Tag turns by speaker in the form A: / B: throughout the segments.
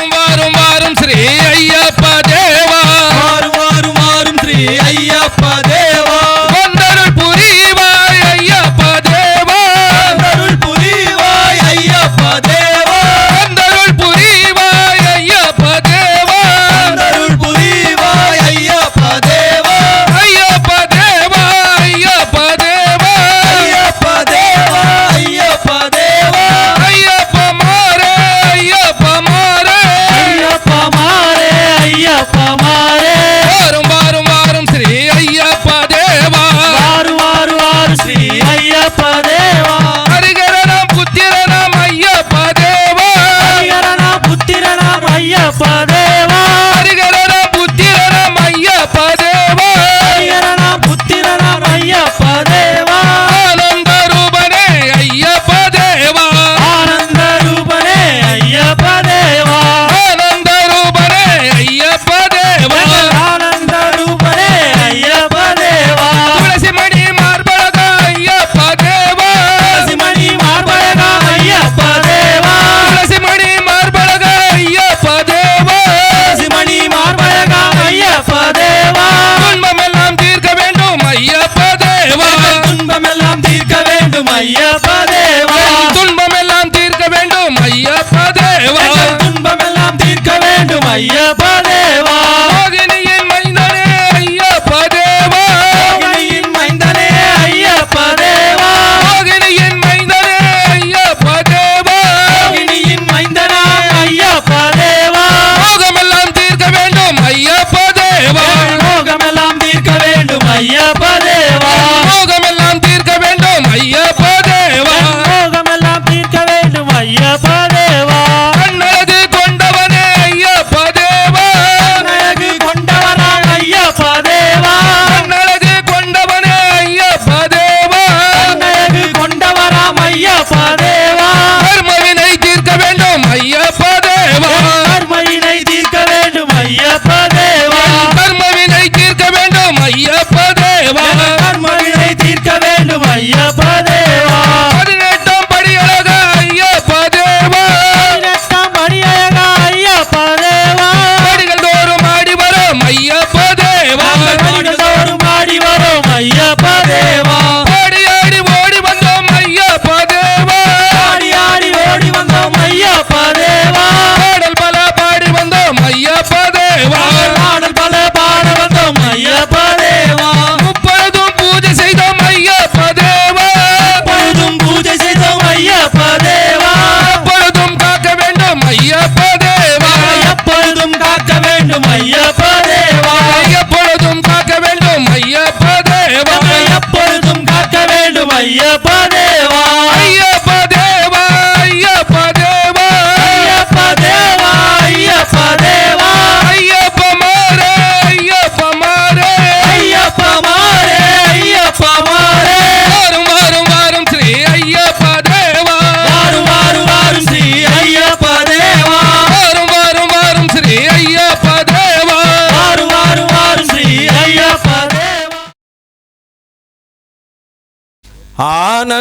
A: வாரும் வாரும் வாரும் ஸ்ரீ Giovanni.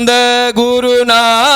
B: नंद गुरु नाथ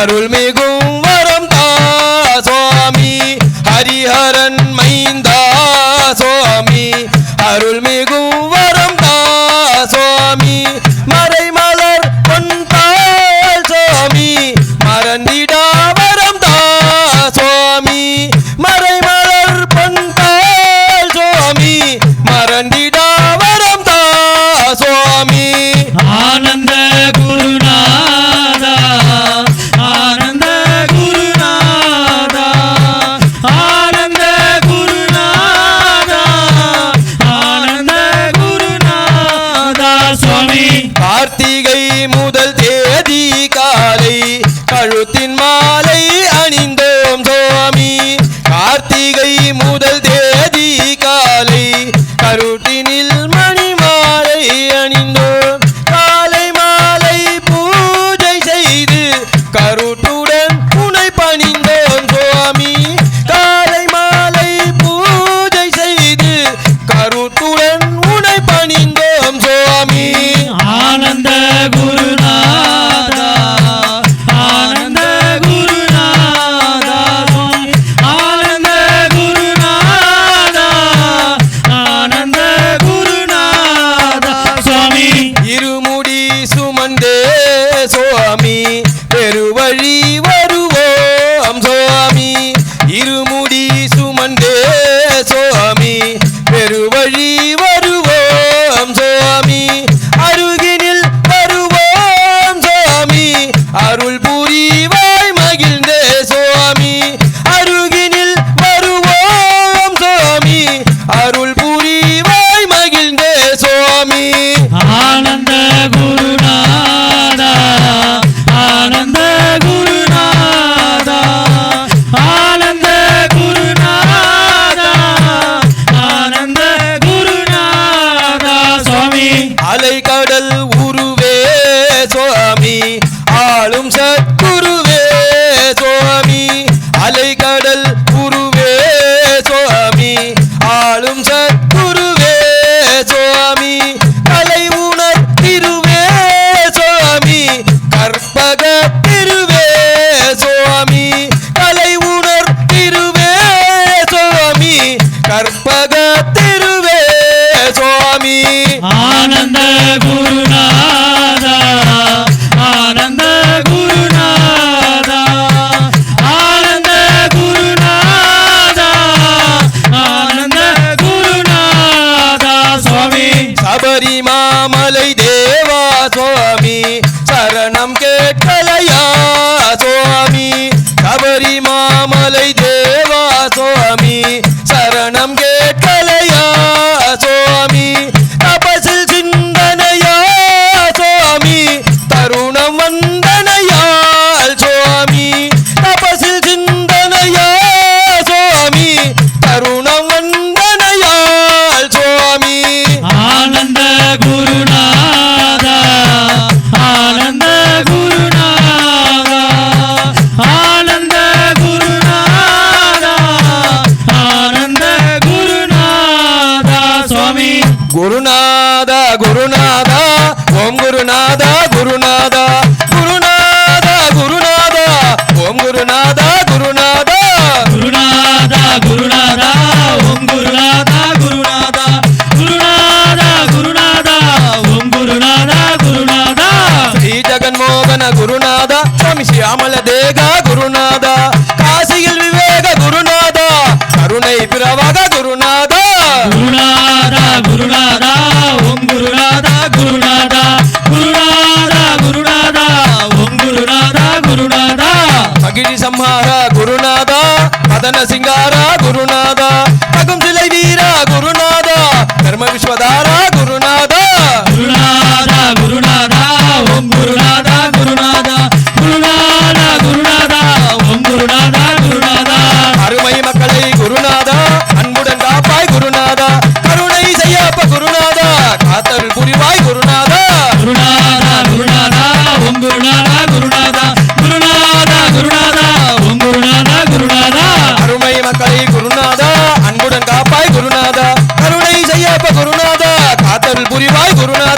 B: அருள்மிகும்
A: வரம்
C: தா சுவாமி. ஹரிஹரன் மைந்தா சுவாமி. அருள்மிகும் வரம் y one day
D: ஞான குருநாதா சுவாமி
C: சியாமல தேகா குருநாதா. காசியில் விவேக குருநாதா கருணை பிறவாக குருநாதா.
D: குருநாதா குருநாதா ஓம் குருநாதா குருநாதா. குருநாதா குருநாதா ஓம் குருநாதா குருநாதா.
C: மகிழி சம்ஹாரா குருநாதா. மதன சிங்காரா குருநாதா. தகும் சிலை வீரா குருநாதா. கர்ம விஸ்வதாரா குருநாதா
D: குருநாதா குருநாதா உன் குருநாதா குருநாதா.
C: அருமை மக்களை குருநாதா அன்புடன் காப்பாய் குருநாதா. கருணை செய்யப்ப குருநாதா காத்தல் புரிவாய் குருநாதா.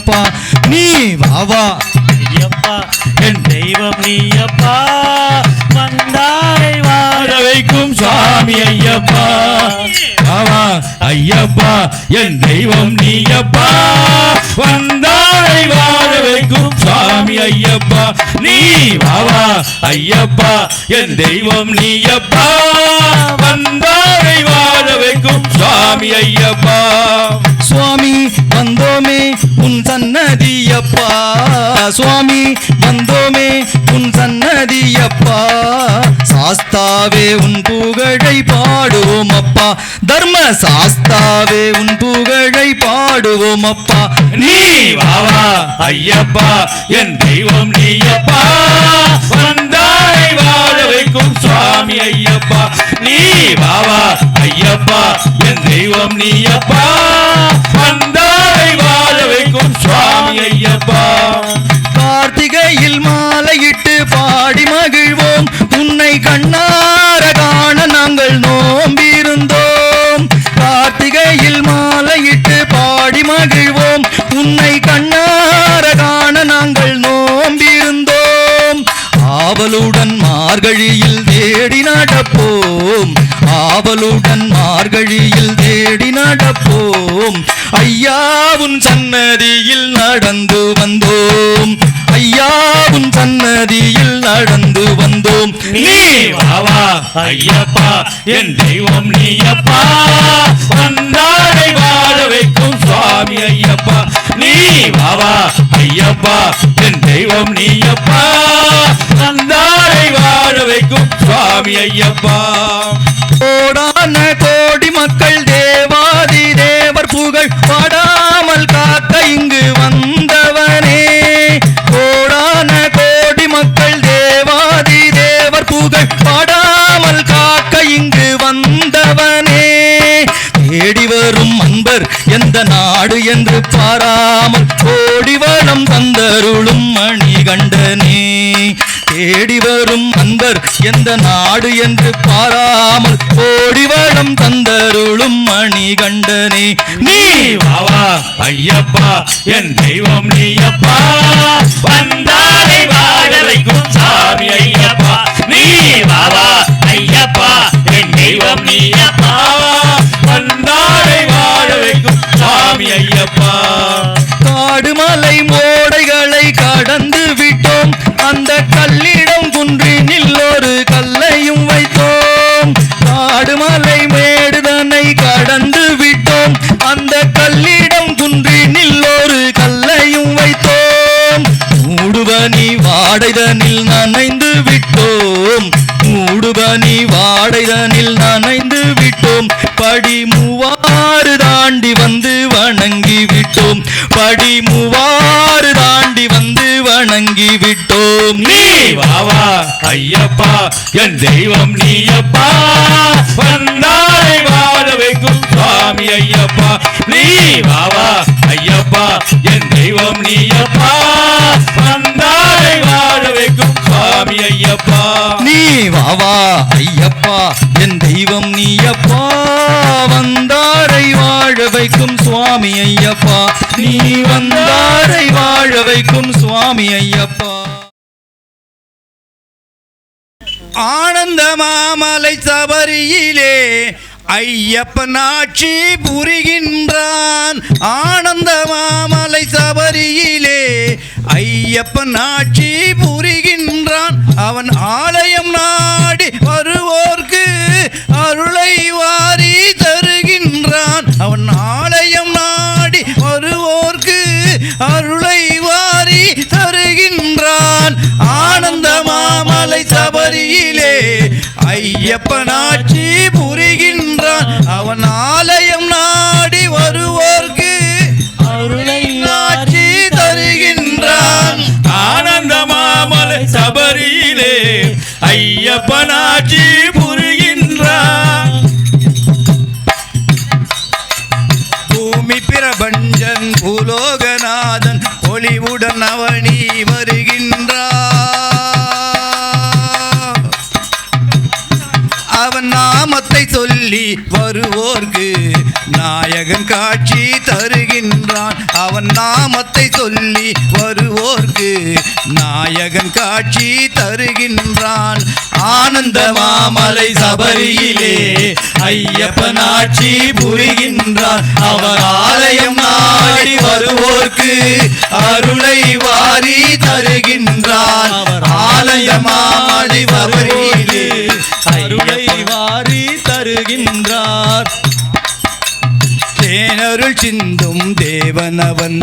E: ஐயப்பா நீ வாவா.
B: ஐயப்பா என் தெய்வம் நீயப்பா. வந்தாரை வாழ வைக்கும் சுவாமி ஐயப்பா.
F: ஆமா ஐயப்பா என் தெய்வம் நீயப்பா. வந்தாரை வாழ வைக்கும் சுவாமி ஐயப்பா. நீ வாவா ஐயப்பா என் தெய்வம் நீயப்பா. வந்தாரை வாழ வைக்கும் சுவாமி ஐயப்பா.
E: சுவாமி வந்தோமே. உன் சன்னதியப்பா. சுவாமி வந்தோமே. உன் சன்னதியப்பா. சாஸ்தாவே உன் புகழை பாடுவோம் அப்பா தர்ம சாஸ்தாவே உன் புகழை பாடுவோம் அப்பா
F: நீ வாவா ஐயப்பா. என் தெய்வம் நீயப்பா. வந்தாய் வாழ வைக்கும் சுவாமி ஐயப்பா. நீ வாவா ஐயப்பா. என் தெய்வம் நீயப்பா. வந்தாய் வாழ வைக்கும் சுவாமி ஐயப்பா.
E: கார்த்திகையில் மாலையிட்டு பாடி மகிழ்வோம். உன்னை கண்ணார காண நாங்கள் நோம்பிருந்தோம். கார்த்திகையில் மாலையிட்டு பாடி மகிழ்வோம். உன்னை கண்ணார காண நாங்கள் நோம்பிருந்தோம். ஆவலுடன் மார்கழியில் தேடி நடப்போம். ஆவலுடன் மார்கழியில் தேடி நடப்போம். ஐயாவுன் சன்னதியில் நடந்து வந்தோம். ஐயாவுன் சன்னதியில் நடந்து வந்தோம்.
F: நீ வாவா ஐயப்பா என் தெய்வம் நீயப்பா. வந்தாரை வாழ வைக்கும் சுவாமி ஐயப்பா. நீ வாவா நீயப்பா என் தெய்வம் நீயப்பா. வந்தாரை வாழ வைக்கும் சுவாமி ஐயப்பா.
E: கோடான கோடி மக்கள் தேவா எந்த நாடு என்று பாராமல் கோடி வளம் தந்தருளும் மணிகண்டனே.
F: நீ வாவா ஐயப்பா என் தெய்வம் நீயப்பா. வந்தாரை வாழ வைக்கும் சாமி ஐயப்பா. நீ வாவா ஐயப்பா என் தெய்வம் நீயப்பா. வந்தாரை வாழ வைக்கும் சாமி ஐயப்பா.
E: காடுமலை வாடைதனில் நனைந்து விட்டோம். மூடுபனி வாடைதனில் நனைந்து விட்டோம். படி மூவாறு தாண்டி வந்து வணங்கி விட்டோம். படி மூவாறு தாண்டி வந்து வணங்கி விட்டோம்.
F: நீ வாவா ஐயப்பா என் தெய்வம் நீயப்பா. வந்தாய் வாழ வைக்கும் சுவாமி ஐயப்பா. நீ வாவா ஐயப்பா என் தெய்வம் நீயப்பா.
E: வாவா ஐயப்பா என் தெய்வம் நீயப்பா. வந்தாரை வாழ வைக்கும் சுவாமி ஐயப்பா. நீ வந்தாரை வாழ வைக்கும் சுவாமி ஐயப்பா. ஆனந்த மாமலை சபரியிலே ஐயப்பனாட்சி புரிகின்றான் ஆனந்த மாமலை சபரியிலே. ஐயப்பன் ஆட்சி புரிகின்றான் அவன் ஆலயம் நாடி வருவோர்க்கு அருளை வாரி தருகின்றான். அவன் ஆலயம் நாடி வருவோர்க்கு அருளை வாரி தருகின்றான். ஆனந்த மாமலை சபரியிலே ஐயப்பனாட்சி அவன் ஆலயம் நாடி வருவோர்க்கு அருளை ஆட்சி தருகின்றான்.
F: ஆனந்த மாமலை சபரியிலே ஐயப்பனாட்சி புரிகின்றான்.
E: பூமி பிரபஞ்சன் பூலோகநாதன் ஒளிவுடன் அவனி
G: சொல்லி வருவோர்க்கு நாயகன் காட்சி தருகின்றான். அவன் நாமத்தை சொல்லி வருவோர்க்கு நாயகன் காட்சி தருகின்றான். ஆனந்த மாமலை சபரியிலே ஐயப்பன் ஆட்சி புரிகின்றான். அவர் ஆலயம் நாடி வருவோர்க்கு அருளை வாரி தருகின்றான். அவர் ஆலயமாடி வருவீரே
E: அருளை வாரி வருகின்ற
G: தேனருள் சிந்தும் தேவனவன்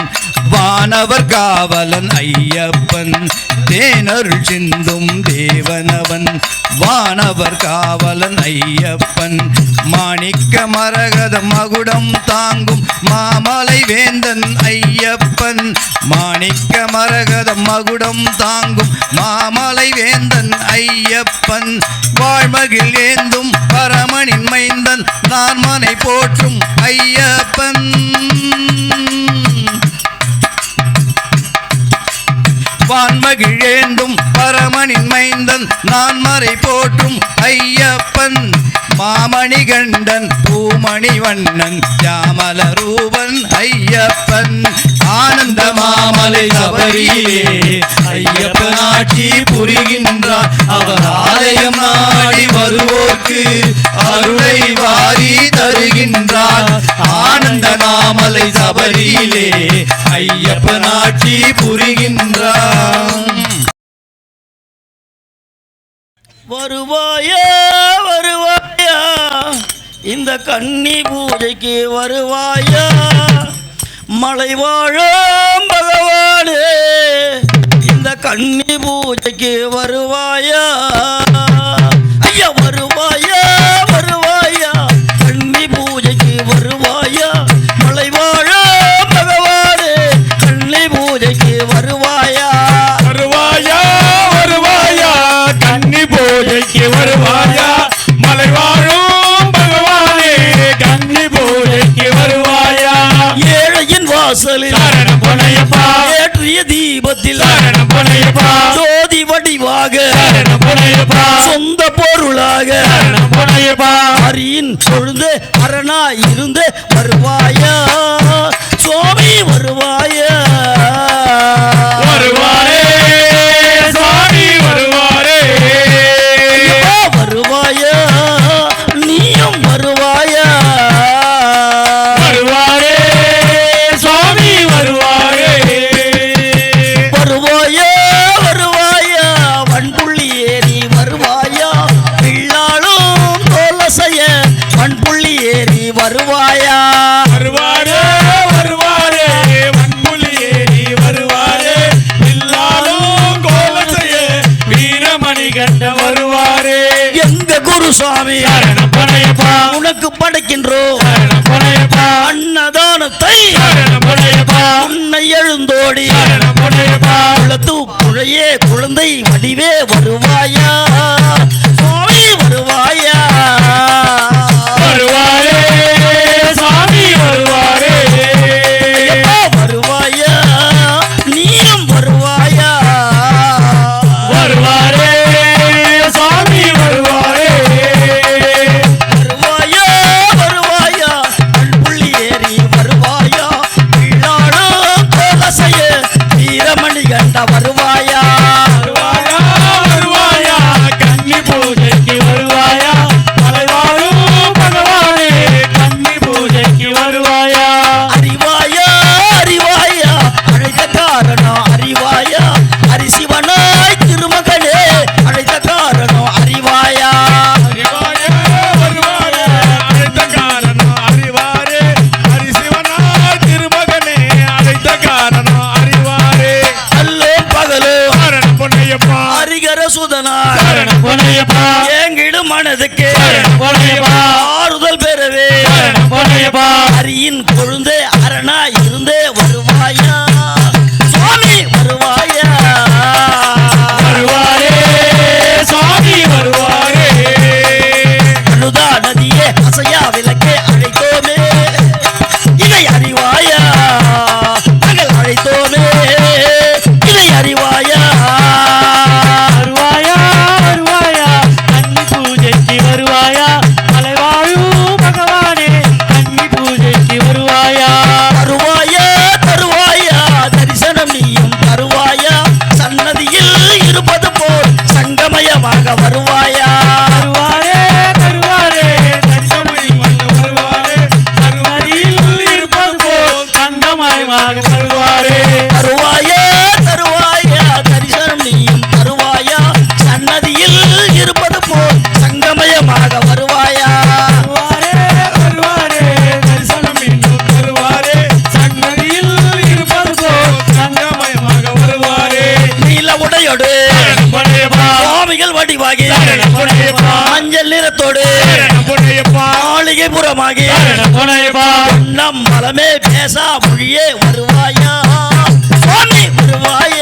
G: வானவர் காவலன் ஐயப்பன். தேனருள் சிந்தும் தேவனவன் வானவர் காவலன் ஐயப்பன். மாணிக்க மரகத மகுடம் தாங்கும் மாமலை வேந்தன் ஐயப்பன். மாணிக்க மரகத மகுடம் தாங்கும் மாமலை வேந்தன் ஐயப்பன். வாழ்மகில் ஏந்தும் பரமனின் மைந்தன் நான் மனை போற்றும் ஐயா ஐயப்பன் வான்மகிழேந்தும் பரமனின் மைந்தன் நான் மறை போற்றும் ஐயப்பன். மாமணி கண்டன் பூமணி வண்ணன் ஜாமல ரூபன் ஐயப்பன். ஆனந்த மாமலை சபரியிலே ஐயப்பன் ஆட்சி புரிகின்றார். அவர் ஆலயம் நாடி வருவோர்க்கு அருளை வாரி தருகின்றார். ஆனந்த மாமலை சபரியிலே ஐயப்பன் ஆட்சி புரிகின்றார்.
D: வருவாயா வருவாயா? இந்த கன்னி பூஜைக்கு வருவாயா? மலை வாழும் பகவானே இந்த கன்னி பூஜைக்கு வருவாயா? வாசலில்.
B: சரணம் பொனையப்பா.
D: ஏற்றிய தீபத்தில்.
B: சரணம் பொனையப்பா.
D: ஜோதி வடிவாக.
B: சரணம் பொனையப்பா.
D: சொந்த பொருளாக.
B: சரணம் பொனையப்பா.
D: அரியின் பொழுது அரணா இருந்து வருவாயா? குளத்து குழந்தை வடிவே வருவாயா? ஏங்கிடு மனதுக்கு ஆறுதல் பெறவே
B: சரணம் பொன்னையப்பா
H: புறமாகி நம் மலமே பேசா மொழியே வருவாயா? சுவாமி வருவாயா?